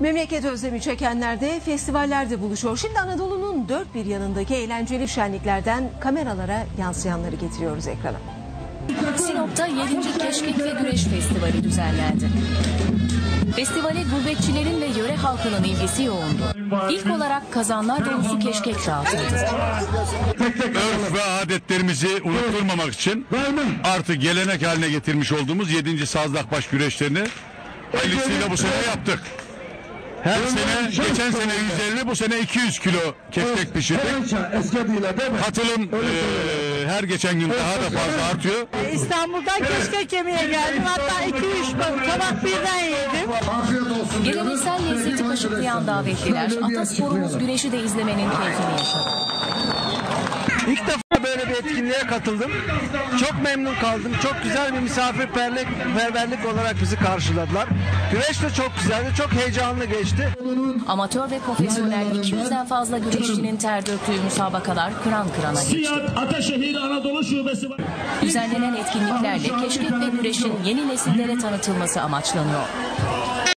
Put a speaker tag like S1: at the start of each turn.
S1: Memleket özlemi çekenler de festivallerde buluşuyor. Şimdi Anadolu'nun dört bir yanındaki eğlenceli şenliklerden kameralara yansıyanları getiriyoruz ekrana.
S2: Sinop'ta 7. Keşkek ve Güreş Festivali düzenlendi. Festivale gurbetçilerin ve yöre halkının ilgisi yoğundu. İlk olarak kazanlar dolusu keşkek dağıtıldı.
S3: Örf ve adetlerimizi unutturmamak için artık gelenek haline getirmiş olduğumuz 7. Sazlakbaş güreşlerini hayırlısıyla bu sene yaptık. Her sene, geçen sene 150, bu sene 200 kilo keşkek pişirdik. Katılım eee, her geçen gün daha da fazla artıyor.
S4: İstanbul'dan keşkek yemeye geldim. Hatta 2-3 tabak birden yedim.
S2: Geleneksel lezzeti kaşıklayan davetliler. Atasporumuz güreşi de izlemenin keyfini yaşadı.
S5: İlk defa böyle bir etkinliğe katıldım. Çok memnun kaldım. Çok güzel bir misafirperverlik olarak bizi karşıladılar. Güreş de çok güzeldi. Çok heyecanlı geçti.
S2: Amatör ve profesyonel 200'den fazla güreşçinin ter döktüğü müsabakalar kıran kırana geçti.
S6: Siyah Ataşehir Anadolu Şubesi var.
S2: Düzenlenen etkinliklerle keşkek ve güreşin yeni nesillere tanıtılması amaçlanıyor.